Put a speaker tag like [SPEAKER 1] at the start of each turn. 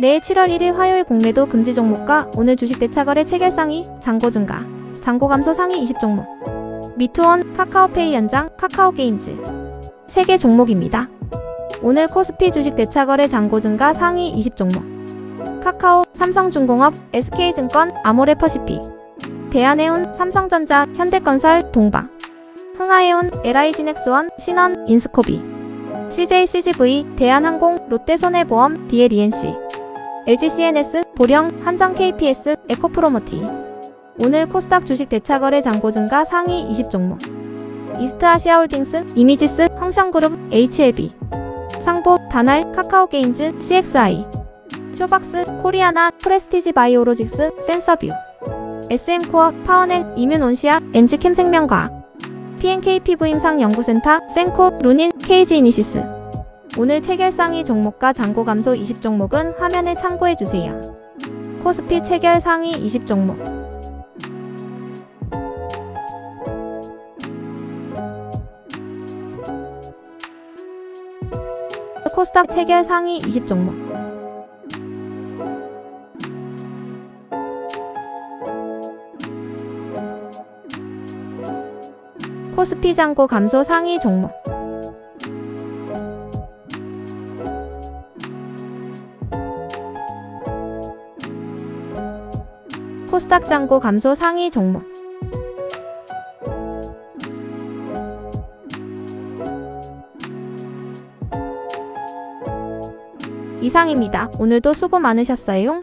[SPEAKER 1] 내일 7월 1일 화요일 공매도 금지 종목과 오늘 주식 대차거래 체결 상위, 잔고 증가, 잔고 감소 상위 20 종목. 미투원, 카카오페이 연장, 카카오게임즈. 3개 종목입니다. 오늘 코스피 주식 대차거래 잔고 증가 상위 20 종목. 카카오, 삼성중공업, SK증권, 아모레퍼시픽. 대한해운, 삼성전자, 현대건설, 동방. 흥하해운, LI지넥스원, 신원, 인스코비. CJCGV, 대한항공, 롯데손해보험, DLENC. LGCNS, 보령, 한정 KPS, 에코프로모티. 오늘 코스닥 주식 대차거래 잔고 증가 상위 20종목. 이스트아시아홀딩스, 이미지스, 황션그룹, HLB. 상보, 다날, 카카오게임즈, CXI. 쇼박스, 코리아나, 프레스티지 바이오로직스, 센서뷰. SM코어, 파워넷, 이뮨온시아, 엔지캠 생명과학. PNK 피부임상 연구센터, 센코, 루닌, KG 이니시스. 오늘 체결 상위 종목과 잔고 감소 20 종목은 화면을 참고해 주세요. 코스피 체결 상위 20 종목. 코스닥 체결 상위 20 종목. 코스피 잔고 감소 상위 종목. 코스닥 잔고 감소 상위 종목. 이상입니다. 오늘도 수고 많으셨어요.